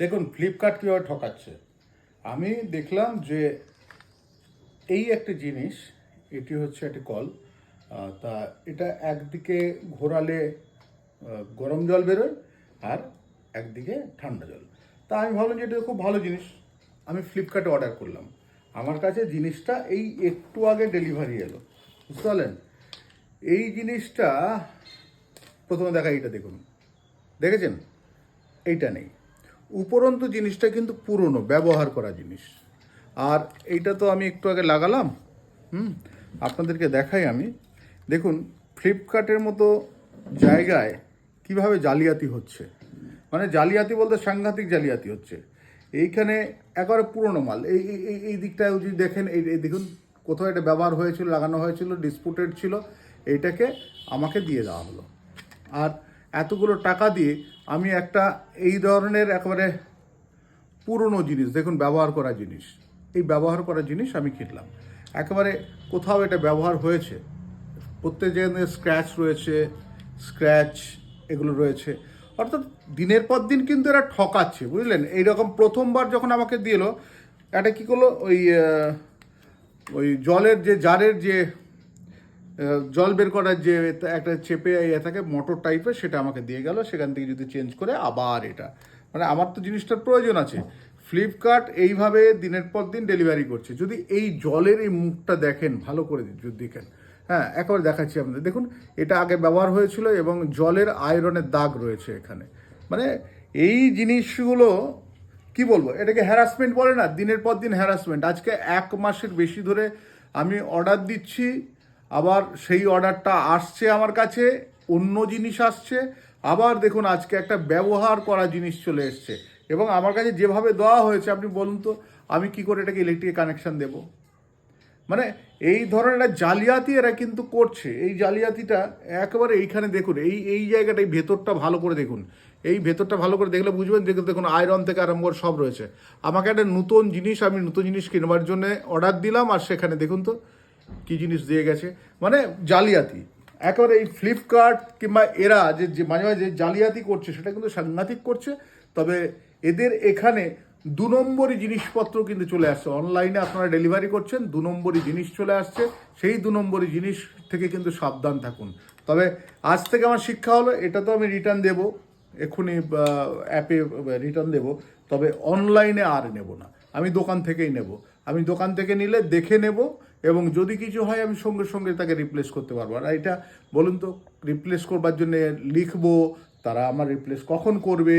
দেখুন ফ্লিপকার্ট কীভাবে ঠকাচ্ছে। আমি দেখলাম যে এই একটা জিনিস, এটি হচ্ছে একটি কল তা এটা একদিকে ঘোরালে গরম জল বেরোয় আর একদিকে ঠান্ডা জল। তা আমি ভাবলাম যে এটা খুব ভালো জিনিস, আমি ফ্লিপকার্টে অর্ডার করলাম। আমার কাছে জিনিসটা এই একটু আগে ডেলিভারি এলো, বুঝতে পারলেন? এই জিনিসটা, প্রথমে দেখা এইটা দেখুন। দেখেছেন? এইটা নেই। উপরন্তু জিনিসটা কিন্তু পুরনো, ব্যবহার করা জিনিস। আর এইটা তো আমি একটু আগে লাগালাম, হুম? আপনাদেরকে দেখাই আমি। দেখুন, ফ্লিপকার্টের মতো জায়গায় কীভাবে জালিয়াতি হচ্ছে? মানে জালিয়াতি বলতে সাংঘাতিক জালিয়াতি হচ্ছে। এইখানে একেবারে পুরনো মাল। এই, এই- এই দিকটায় যদি দেখেন, এই এই দেখুন, কোথাও এটা ব্যবহার হয়েছিল, লাগানো হয়েছিল ডিসপুটেড ছিল, এইটাকে আমাকে দিয়ে দেওয়া হলো। আর এতগুলো টাকা দিয়ে আমি একটা এই ধরনের একেবারে পুরনো জিনিস, দেখুন ব্যবহার করা জিনিস, এই ব্যবহার করা জিনিস আমি কিনলাম। একেবারে কোথাও এটা ব্যবহার হয়েছে। প্রত্যেক জায়গায় স্ক্র্যাচ রয়েছে স্ক্র্যাচ এগুলো রয়েছে। অর্থাৎ দিনের পর দিন কিন্তু এরা ঠকাচ্ছে, বুঝলেন? এইরকম প্রথমবার যখন আমাকে দিল, এটা কী করল? ওই ওই জলের যে জারের যে জল বের করার যে একটা চেপে ইয়ে থাকে, মোটর টাইপের সেটা আমাকে দিয়ে গেল। সেখান থেকে যদি চেঞ্জ করে আবার এটা। মানে আমার তো জিনিসটার প্রয়োজন আছে। ফ্লিপকার্ট এইভাবে দিনের পর দিন ডেলিভারি করছে। যদি এই জলের এই মুখটা দেখেন, ভালো করে যদি দেখেন। হ্যাঁ একবার দেখাচ্ছি আপনাদের। দেখুন, এটা আগে ব্যবহার হয়েছিল এবং জলের আয়রনের দাগ রয়েছে এখানে। মানে এই জিনিসগুলো, কি বলব, এটাকে হ্যারাসমেন্ট বলে না, দিনের পর দিন হ্যারাসমেন্ট আজকে এক মাসের বেশি ধরে আমি অর্ডার দিচ্ছি আবার সেই অর্ডারটা আসছে আমার কাছে, অন্য জিনিস আসছে। আবার দেখুন, আজকে একটা ব্যবহার করা জিনিস চলে এসছে। এবং আমার কাছে যেভাবে দেওয়া হয়েছে, আপনি বলুন তো, আমি কি করে এটাকে ইলেকট্রিক কানেকশান দেবো? মানে এই ধরনের একটা জালিয়াতি এরা কিন্তু করছে। এই জালিয়াতিটা একেবারে এইখানে দেখুন, এই এই জায়গাটা এই ভেতরটা ভালো করে দেখুন। এই ভেতরটা ভালো করে দেখলে বুঝবেন যে দেখুন আয়রন থেকে আরম্ভ করে সব রয়েছে। আমাকে একটা নতুন জিনিস, আমি নতুন জিনিস কিনবার জন্য অর্ডার দিলাম, আর সেখানে দেখুন তো কি জিনিস দিয়ে গেছে? মানে জালিয়াতি। একেবারে এই ফ্লিপকার্ট কিংবা এরা যে যে মাঝে মাঝে জালিয়াতি করছে, সেটা কিন্তু সাংঘাতিক করছে। তবে এদের এখানে দু নম্বরই জিনিসপত্র কিন্তু চলে আসছে। অনলাইনে আপনারা ডেলিভারি করছেন, দু নম্বরই জিনিস চলে আসছে। সেই দু নম্বরই জিনিস থেকে কিন্তু সাবধান থাকুন। তবে আজ থেকে আমার শিক্ষা হলো, এটা তো আমি রিটার্ন দেবো। এক্ষুনি অ্যাপে রিটার্ন দেব। তবে অনলাইনে আর নেব না। আমি দোকান থেকেই নেব। আমি দোকান থেকে নিলে দেখে নেব এবং যদি কিছু হয় আমি সঙ্গে সঙ্গে তাকে রিপ্লেস করতে পারব। আর এটা বলুন তো রিপ্লেস করবার জন্যে লিখব, তারা আমার রিপ্লেস কখন করবে